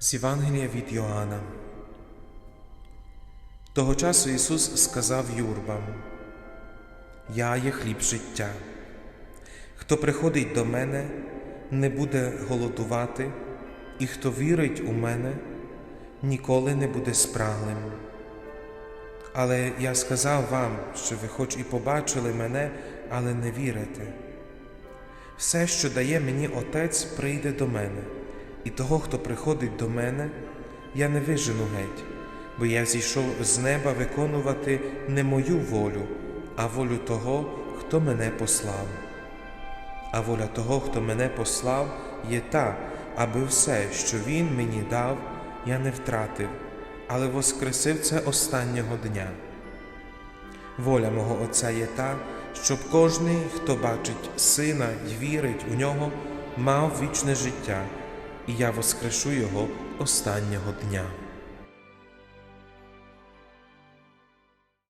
З Євангелія від Йоанна. Того часу Ісус сказав юрбам: Я є хліб життя. Хто приходить до мене, не буде голодувати, і хто вірить у мене, ніколи не буде спраглим. Але я сказав вам, що ви хоч і побачили мене, але не вірите. Все, що дає мені Отець, прийде до мене, і того, хто приходить до мене, я не вижену геть, бо я зійшов з неба виконувати не мою волю, а волю того, хто мене послав. А воля того, хто мене послав, є та, аби все, що Він мені дав, я не втратив, але воскресив це останнього дня. Воля мого Отця є та, щоб кожний, хто бачить сина й вірить у нього, мав вічне життя, і я воскрешу його останнього дня.